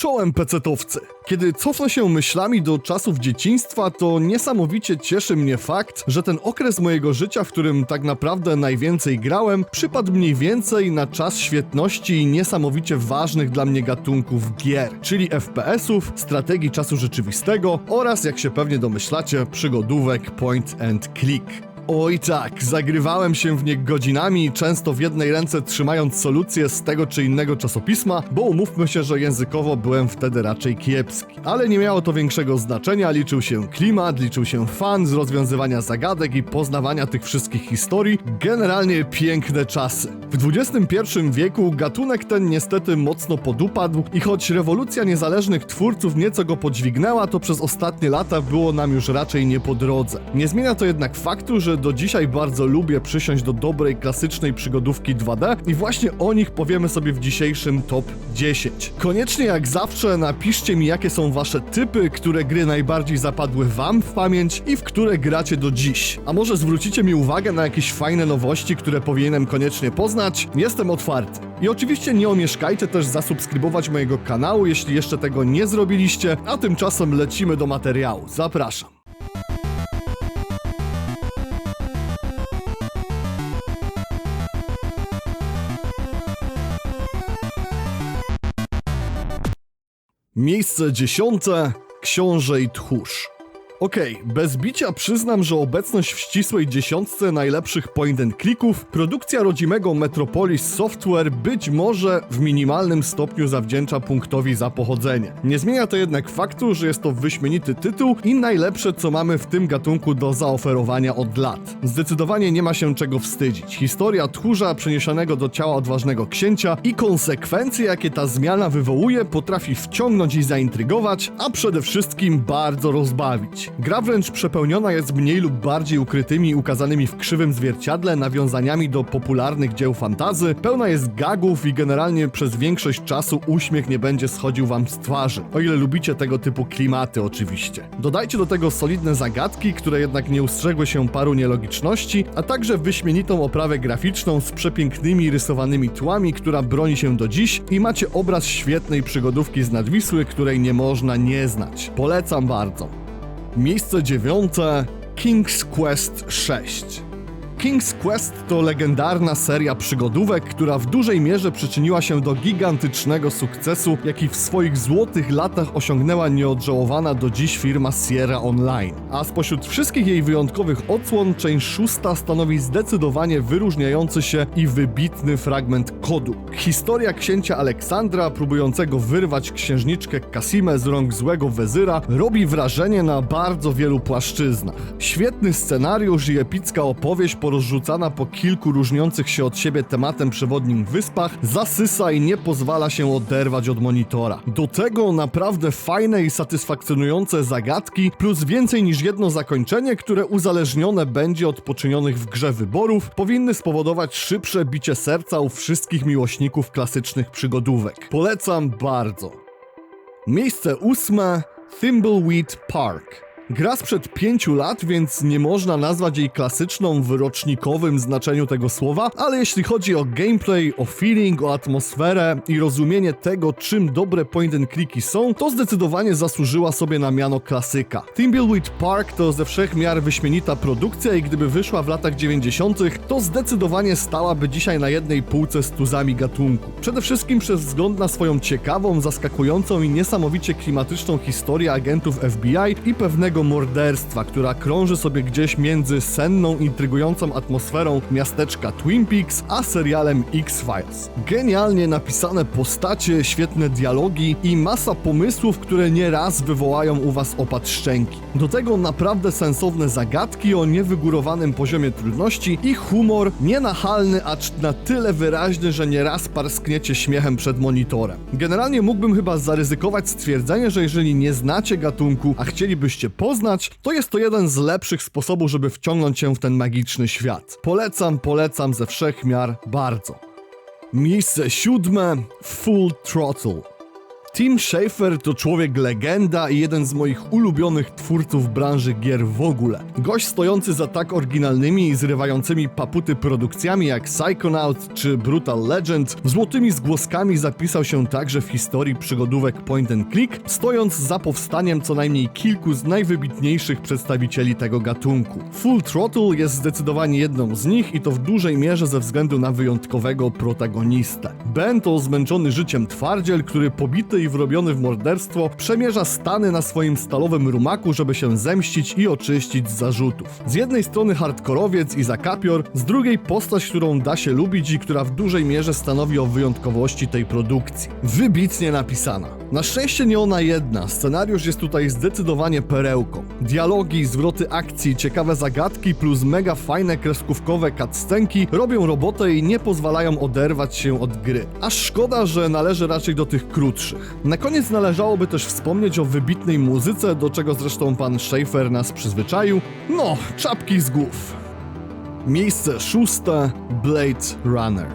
Czołem pecetowcy! Kiedy cofnę się myślami do czasów dzieciństwa, to niesamowicie cieszy mnie fakt, że ten okres mojego życia, w którym tak naprawdę najwięcej grałem, przypadł mniej więcej na czas świetności niesamowicie ważnych dla mnie gatunków gier, czyli FPS-ów, strategii czasu rzeczywistego oraz, jak się pewnie domyślacie, przygodówek point and click. Oj tak, zagrywałem się w nie godzinami, często w jednej ręce trzymając solucję z tego czy innego czasopisma, bo umówmy się, że językowo byłem wtedy raczej kiepski. Ale nie miało to większego znaczenia, liczył się klimat, liczył się fan z rozwiązywania zagadek i poznawania tych wszystkich historii. Generalnie piękne czasy. W XXI wieku gatunek ten niestety mocno podupadł i choć rewolucja niezależnych twórców nieco go podźwignęła, to przez ostatnie lata było nam już raczej nie po drodze. Nie zmienia to jednak faktu, że do dzisiaj bardzo lubię przysiąść do dobrej, klasycznej przygodówki 2D i właśnie o nich powiemy sobie w dzisiejszym top 10. Koniecznie jak zawsze napiszcie mi jakie są wasze typy, które gry najbardziej zapadły wam w pamięć i w które gracie do dziś. A może zwrócicie mi uwagę na jakieś fajne nowości, które powinienem koniecznie poznać? Jestem otwarty. I oczywiście nie omieszkajcie też zasubskrybować mojego kanału, jeśli jeszcze tego nie zrobiliście, a tymczasem lecimy do materiału. Zapraszam. Miejsce dziesiąte. Książę i tchórz. Okej, bez bicia przyznam, że obecność w ścisłej dziesiątce najlepszych point and clicków produkcja rodzimego Metropolis Software być może w minimalnym stopniu zawdzięcza punktowi za pochodzenie. Nie zmienia to jednak faktu, że jest to wyśmienity tytuł i najlepsze co mamy w tym gatunku do zaoferowania od lat. Zdecydowanie nie ma się czego wstydzić. Historia tchórza przeniesionego do ciała odważnego księcia i konsekwencje jakie ta zmiana wywołuje potrafi wciągnąć i zaintrygować, a przede wszystkim bardzo rozbawić. Gra wręcz przepełniona jest mniej lub bardziej ukrytymi ukazanymi w krzywym zwierciadle nawiązaniami do popularnych dzieł fantazy, pełna jest gagów i generalnie przez większość czasu uśmiech nie będzie schodził wam z twarzy, o ile lubicie tego typu klimaty oczywiście. Dodajcie do tego solidne zagadki, które jednak nie ustrzegły się paru nielogiczności, a także wyśmienitą oprawę graficzną z przepięknymi rysowanymi tłami, która broni się do dziś i macie obraz świetnej przygodówki z nadwisły, której nie można nie znać. Polecam bardzo. Miejsce dziewiąte King's Quest 6. King's Quest to legendarna seria przygodówek, która w dużej mierze przyczyniła się do gigantycznego sukcesu, jaki w swoich złotych latach osiągnęła nieodżałowana do dziś firma Sierra Online. A spośród wszystkich jej wyjątkowych odsłon, część szósta stanowi zdecydowanie wyróżniający się i wybitny fragment kodu. Historia księcia Aleksandra, próbującego wyrwać księżniczkę Kasimę z rąk złego wezyra, robi wrażenie na bardzo wielu płaszczyznach. Świetny scenariusz i epicka opowieść porozrzucana po kilku różniących się od siebie tematem przewodnim wyspach zasysa i nie pozwala się oderwać od monitora. Do tego naprawdę fajne i satysfakcjonujące zagadki, plus więcej niż jedno zakończenie, które uzależnione będzie od poczynionych w grze wyborów, powinny spowodować szybsze bicie serca u wszystkich miłośników klasycznych przygodówek. Polecam bardzo. Miejsce ósme Thimbleweed Park. Gra sprzed pięciu lat, więc nie można nazwać jej klasyczną w rocznikowym znaczeniu tego słowa, ale jeśli chodzi o gameplay, o feeling, o atmosferę i rozumienie tego, czym dobre point and clicky są, to zdecydowanie zasłużyła sobie na miano klasyka. Thimbleweed Park to ze wszech miar wyśmienita produkcja i gdyby wyszła w latach 90., to zdecydowanie stałaby dzisiaj na jednej półce z tuzami gatunku. Przede wszystkim przez wzgląd na swoją ciekawą, zaskakującą i niesamowicie klimatyczną historię agentów FBI i pewnego morderstwa, która krąży sobie gdzieś między senną, intrygującą atmosferą miasteczka Twin Peaks, a serialem X-Files. Genialnie napisane postacie, świetne dialogi i masa pomysłów, które nieraz wywołają u was opad szczęki. Do tego naprawdę sensowne zagadki o niewygórowanym poziomie trudności i humor nienachalny, acz na tyle wyraźny, że nieraz parskniecie śmiechem przed monitorem. Generalnie mógłbym chyba zaryzykować stwierdzenie, że jeżeli nie znacie gatunku, a chcielibyście poznać, to jest to jeden z lepszych sposobów, żeby wciągnąć się w ten magiczny świat. Polecam, polecam ze wszech miar bardzo. Miejsce siódme Full Throttle. Tim Schafer to człowiek legenda i jeden z moich ulubionych twórców branży gier w ogóle. Gość stojący za tak oryginalnymi i zrywającymi paputy produkcjami jak Psychonauts czy Brutal Legend, złotymi zgłoskami zapisał się także w historii przygodówek point and click, stojąc za powstaniem co najmniej kilku z najwybitniejszych przedstawicieli tego gatunku. Full Throttle jest zdecydowanie jedną z nich i to w dużej mierze ze względu na wyjątkowego protagonistę. Ben to zmęczony życiem twardziel, który pobity i wrobiony w morderstwo przemierza stany na swoim stalowym rumaku, żeby się zemścić i oczyścić z zarzutów. Z jednej strony hardkorowiec i zakapior, z drugiej postać, którą da się lubić i która w dużej mierze stanowi o wyjątkowości tej produkcji. Wybitnie napisana. Na szczęście nie ona jedna, scenariusz jest tutaj zdecydowanie perełką. Dialogi, zwroty akcji, ciekawe zagadki plus mega fajne kreskówkowe cutscenki robią robotę i nie pozwalają oderwać się od gry. Aż szkoda, że należy raczej do tych krótszych. Na koniec należałoby też wspomnieć o wybitnej muzyce, do czego zresztą pan Schaefer nas przyzwyczaił. No, czapki z głów. Miejsce szóste Blade Runner.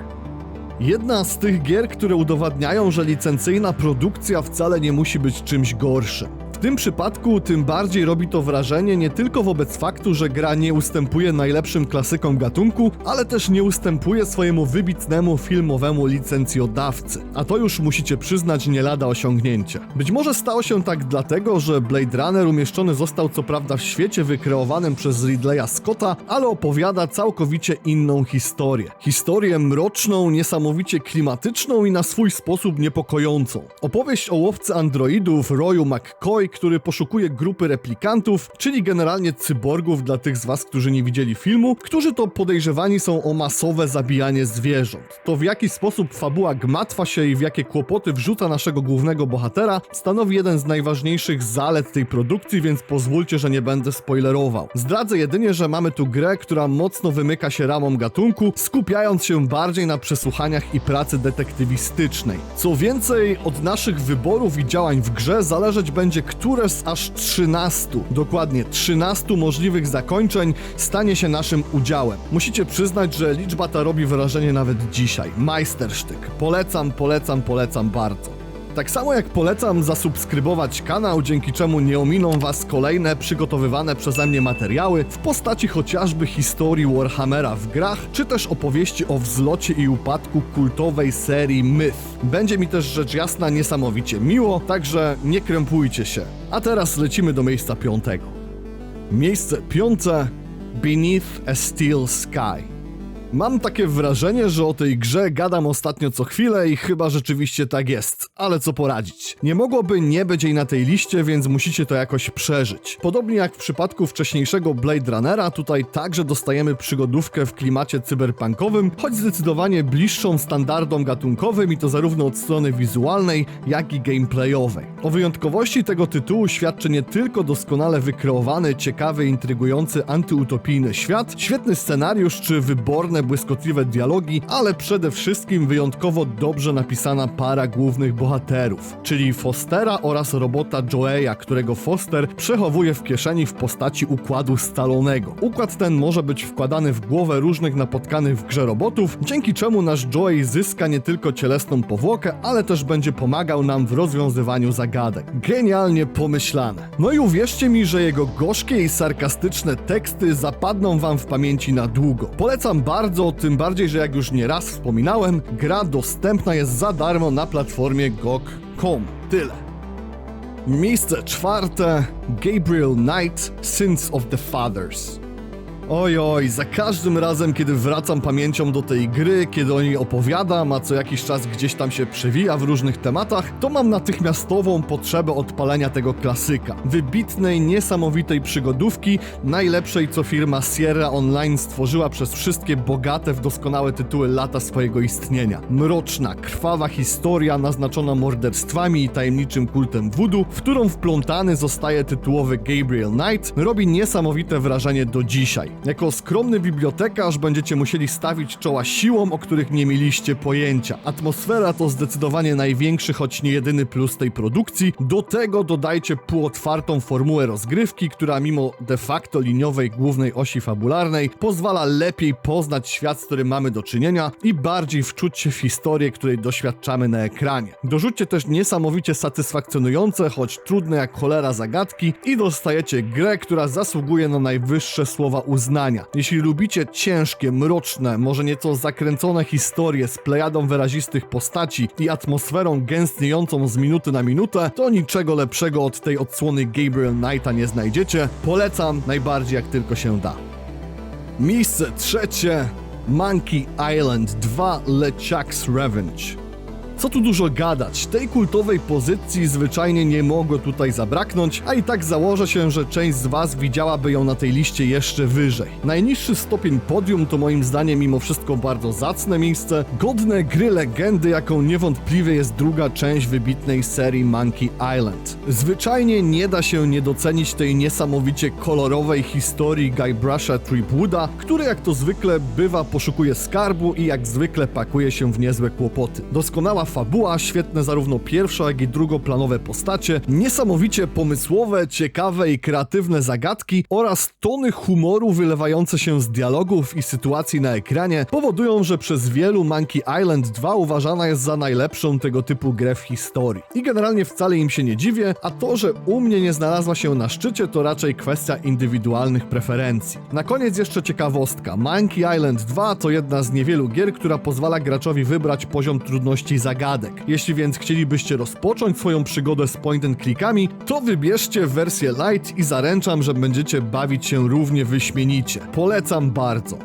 Jedna z tych gier, które udowadniają, że licencyjna produkcja wcale nie musi być czymś gorszym. Tym przypadku tym bardziej robi to wrażenie nie tylko wobec faktu, że gra nie ustępuje najlepszym klasykom gatunku, ale też nie ustępuje swojemu wybitnemu filmowemu licencjodawcy. A to już musicie przyznać nie lada osiągnięcie. Być może stało się tak dlatego, że Blade Runner umieszczony został co prawda w świecie wykreowanym przez Ridleya Scotta, ale opowiada całkowicie inną historię. Historię mroczną, niesamowicie klimatyczną i na swój sposób niepokojącą. Opowieść o łowcy androidów Royu McCoy, który poszukuje grupy replikantów, czyli generalnie cyborgów dla tych z was, którzy nie widzieli filmu, którzy to podejrzewani są o masowe zabijanie zwierząt. To w jaki sposób fabuła gmatwa się i w jakie kłopoty wrzuca naszego głównego bohatera, stanowi jeden z najważniejszych zalet tej produkcji, więc pozwólcie, że nie będę spoilerował. Zdradzę jedynie, że mamy tu grę, która mocno wymyka się ramom gatunku, skupiając się bardziej na przesłuchaniach i pracy detektywistycznej. Co więcej, od naszych wyborów i działań w grze zależeć będzie, które z aż 13, dokładnie 13 możliwych zakończeń stanie się naszym udziałem. Musicie przyznać, że liczba ta robi wrażenie nawet dzisiaj. Majstersztyk. Polecam, polecam, polecam bardzo. Tak samo jak polecam zasubskrybować kanał, dzięki czemu nie ominą Was kolejne przygotowywane przeze mnie materiały w postaci chociażby historii Warhammera w grach, czy też opowieści o wzlocie i upadku kultowej serii Myth. Będzie mi też rzecz jasna niesamowicie miło, także nie krępujcie się. A teraz lecimy do miejsca piątego. Miejsce piąte Beneath a Steel Sky. Mam takie wrażenie, że o tej grze gadam ostatnio co chwilę i chyba rzeczywiście tak jest, ale co poradzić. Nie mogłoby nie być jej na tej liście, więc musicie to jakoś przeżyć. Podobnie jak w przypadku wcześniejszego Blade Runnera, tutaj także dostajemy przygodówkę w klimacie cyberpunkowym, choć zdecydowanie bliższą standardom gatunkowym i to zarówno od strony wizualnej, jak i gameplayowej. O wyjątkowości tego tytułu świadczy nie tylko doskonale wykreowany, ciekawy, intrygujący, antyutopijny świat, świetny scenariusz czy wyborne błyskotliwe dialogi, ale przede wszystkim wyjątkowo dobrze napisana para głównych bohaterów, czyli Fostera oraz robota Joeya, którego Foster przechowuje w kieszeni w postaci układu stalonego. Układ ten może być wkładany w głowę różnych napotkanych w grze robotów, dzięki czemu nasz Joey zyska nie tylko cielesną powłokę, ale też będzie pomagał nam w rozwiązywaniu zagadek. Genialnie pomyślane. No i uwierzcie mi, że jego gorzkie i sarkastyczne teksty zapadną wam w pamięci na długo. Polecam bardzo, tym bardziej, że jak już nie raz wspominałem, gra dostępna jest za darmo na platformie GOG.com. Tyle. Miejsce czwarte Gabriel Knight Sins of the Fathers. Oj, oj, za każdym razem, kiedy wracam pamięcią do tej gry, kiedy o niej opowiadam, a co jakiś czas gdzieś tam się przewija w różnych tematach, to mam natychmiastową potrzebę odpalenia tego klasyka. Wybitnej, niesamowitej przygodówki, najlepszej co firma Sierra Online stworzyła przez wszystkie bogate w doskonałe tytuły lata swojego istnienia. Mroczna, krwawa historia naznaczona morderstwami i tajemniczym kultem voodoo, w którą wplątany zostaje tytułowy Gabriel Knight, robi niesamowite wrażenie do dzisiaj. Jako skromny bibliotekarz będziecie musieli stawić czoła siłom, o których nie mieliście pojęcia. Atmosfera to zdecydowanie największy, choć nie jedyny plus tej produkcji. Do tego dodajcie półotwartą formułę rozgrywki, która mimo de facto liniowej głównej osi fabularnej pozwala lepiej poznać świat, z którym mamy do czynienia i bardziej wczuć się w historię, której doświadczamy na ekranie. Dorzućcie też niesamowicie satysfakcjonujące, choć trudne jak cholera zagadki i dostajecie grę, która zasługuje na najwyższe słowa uznania. Jeśli lubicie ciężkie, mroczne, może nieco zakręcone historie z plejadą wyrazistych postaci i atmosferą gęstniejącą z minuty na minutę, to niczego lepszego od tej odsłony Gabriel Knighta nie znajdziecie. Polecam najbardziej jak tylko się da. Miejsce trzecie Monkey Island 2 LeChuck's Revenge. Co tu dużo gadać, tej kultowej pozycji zwyczajnie nie mogło tutaj zabraknąć, a i tak założę się, że część z Was widziałaby ją na tej liście jeszcze wyżej. Najniższy stopień podium to moim zdaniem mimo wszystko bardzo zacne miejsce, godne gry legendy, jaką niewątpliwie jest druga część wybitnej serii Monkey Island. Zwyczajnie nie da się nie docenić tej niesamowicie kolorowej historii Guybrusha Tripwooda, który jak to zwykle bywa poszukuje skarbu i jak zwykle pakuje się w niezłe kłopoty. Doskonała fabuła, świetne zarówno pierwszo, jak i drugoplanowe postacie, niesamowicie pomysłowe, ciekawe i kreatywne zagadki oraz tony humoru wylewające się z dialogów i sytuacji na ekranie powodują, że przez wielu Monkey Island 2 uważana jest za najlepszą tego typu grę w historii. I generalnie wcale im się nie dziwię, a to, że u mnie nie znalazła się na szczycie, to raczej kwestia indywidualnych preferencji. Na koniec jeszcze ciekawostka. Monkey Island 2 to jedna z niewielu gier, która pozwala graczowi wybrać poziom trudności zagadek. Jeśli więc chcielibyście rozpocząć swoją przygodę z point and clickami, to wybierzcie wersję light i zaręczam, że będziecie bawić się równie wyśmienicie. Polecam bardzo.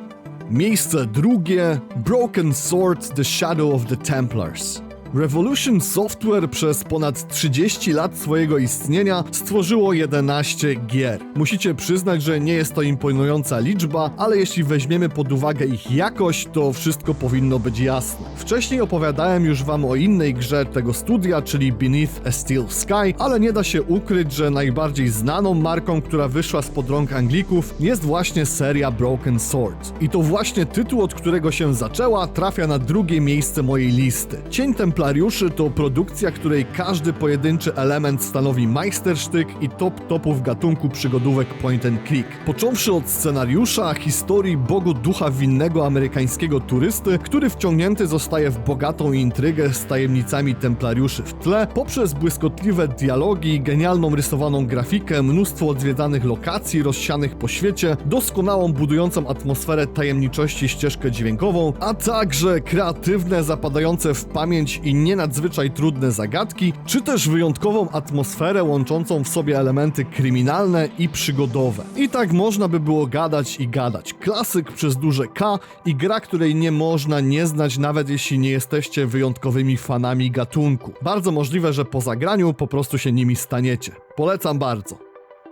Miejsce drugie Broken Sword The Shadow of the Templars. Revolution Software przez ponad 30 lat swojego istnienia stworzyło 11 gier. Musicie przyznać, że nie jest to imponująca liczba, ale jeśli weźmiemy pod uwagę ich jakość, to wszystko powinno być jasne. Wcześniej opowiadałem już wam o innej grze tego studia, czyli Beneath a Steel Sky, ale nie da się ukryć, że najbardziej znaną marką, która wyszła spod rąk Anglików, jest właśnie seria Broken Sword. I to właśnie tytuł, od którego się zaczęła, trafia na drugie miejsce mojej listy. Cień Templariuszy to produkcja, której każdy pojedynczy element stanowi majstersztyk i top topów gatunku przygodówek point and click. Począwszy od scenariusza, historii bogu ducha winnego amerykańskiego turysty, który wciągnięty zostaje w bogatą intrygę z tajemnicami templariuszy w tle, poprzez błyskotliwe dialogi, genialną rysowaną grafikę, mnóstwo odwiedzanych lokacji rozsianych po świecie, doskonałą budującą atmosferę tajemniczości ścieżkę dźwiękową, a także kreatywne, zapadające w pamięć i nie nadzwyczaj trudne zagadki, czy też wyjątkową atmosferę łączącą w sobie elementy kryminalne i przygodowe. I tak można by było gadać i gadać. Klasyk przez duże K i gra, której nie można nie znać, nawet jeśli nie jesteście wyjątkowymi fanami gatunku. Bardzo możliwe, że po zagraniu po prostu się nimi staniecie. Polecam bardzo.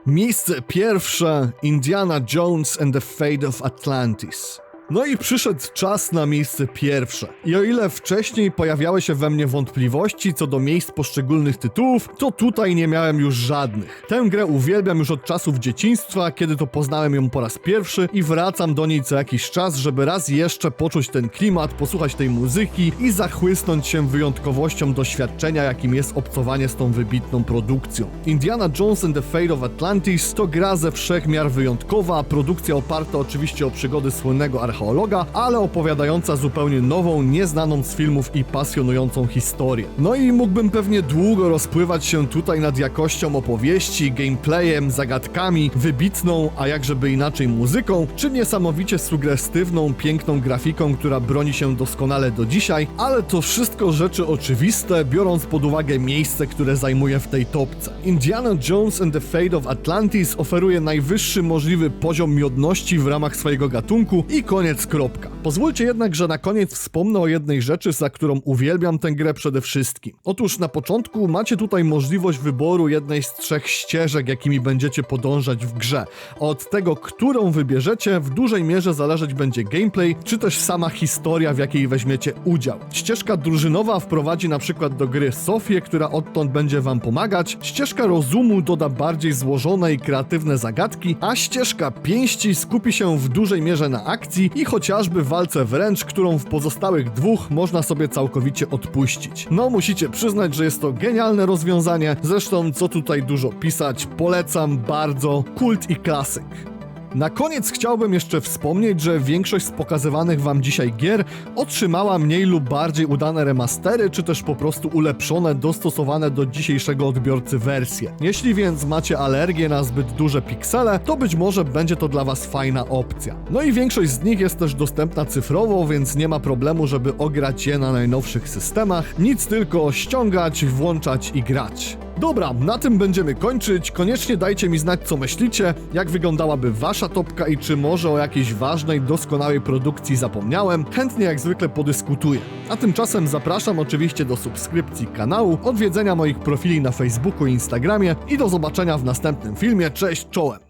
Miejsce pierwsze Indiana Jones and the Fate of Atlantis. No i przyszedł czas na miejsce pierwsze. I o ile wcześniej pojawiały się we mnie wątpliwości co do miejsc poszczególnych tytułów, to tutaj nie miałem już żadnych. Tę grę uwielbiam już od czasów dzieciństwa, kiedy to poznałem ją po raz pierwszy i wracam do niej co jakiś czas, żeby raz jeszcze poczuć ten klimat, posłuchać tej muzyki i zachłysnąć się wyjątkowością doświadczenia, jakim jest obcowanie z tą wybitną produkcją. Indiana Jones and the Fate of Atlantis to gra ze wszechmiar wyjątkowa, produkcja oparta oczywiście o przygody słynnego archeologa, ale opowiadająca zupełnie nową, nieznaną z filmów i pasjonującą historię. No i mógłbym pewnie długo rozpływać się tutaj nad jakością opowieści, gameplayem, zagadkami, wybitną, a jakżeby inaczej muzyką, czy niesamowicie sugestywną, piękną grafiką, która broni się doskonale do dzisiaj, ale to wszystko rzeczy oczywiste, biorąc pod uwagę miejsce, które zajmuje w tej topce. Indiana Jones and the Fate of Atlantis oferuje najwyższy możliwy poziom miodności w ramach swojego gatunku i koniec koniec kropka. Pozwólcie jednak, że na koniec wspomnę o jednej rzeczy, za którą uwielbiam tę grę przede wszystkim. Otóż na początku macie tutaj możliwość wyboru jednej z trzech ścieżek, jakimi będziecie podążać w grze. Od tego, którą wybierzecie, w dużej mierze zależeć będzie gameplay, czy też sama historia, w jakiej weźmiecie udział. Ścieżka drużynowa wprowadzi na przykład do gry Sofię, która odtąd będzie wam pomagać. Ścieżka rozumu doda bardziej złożone i kreatywne zagadki, a ścieżka pięści skupi się w dużej mierze na akcji i chociażby walce wręcz, którą w pozostałych dwóch można sobie całkowicie odpuścić. No, musicie przyznać, że jest to genialne rozwiązanie. Zresztą, co tutaj dużo pisać, polecam bardzo. Kult i klasyk. Na koniec chciałbym jeszcze wspomnieć, że większość z pokazywanych wam dzisiaj gier otrzymała mniej lub bardziej udane remastery, czy też po prostu ulepszone, dostosowane do dzisiejszego odbiorcy wersje. Jeśli więc macie alergię na zbyt duże piksele, to być może będzie to dla was fajna opcja. No i większość z nich jest też dostępna cyfrowo, więc nie ma problemu, żeby ograć je na najnowszych systemach. Nic tylko ściągać, włączać i grać. Dobra, na tym będziemy kończyć. Koniecznie dajcie mi znać, co myślicie, jak wyglądałaby wasza topka i czy może o jakiejś ważnej, doskonałej produkcji zapomniałem. Chętnie jak zwykle podyskutuję. A tymczasem zapraszam oczywiście do subskrypcji kanału, odwiedzenia moich profili na Facebooku i Instagramie i do zobaczenia w następnym filmie. Cześć, czołem!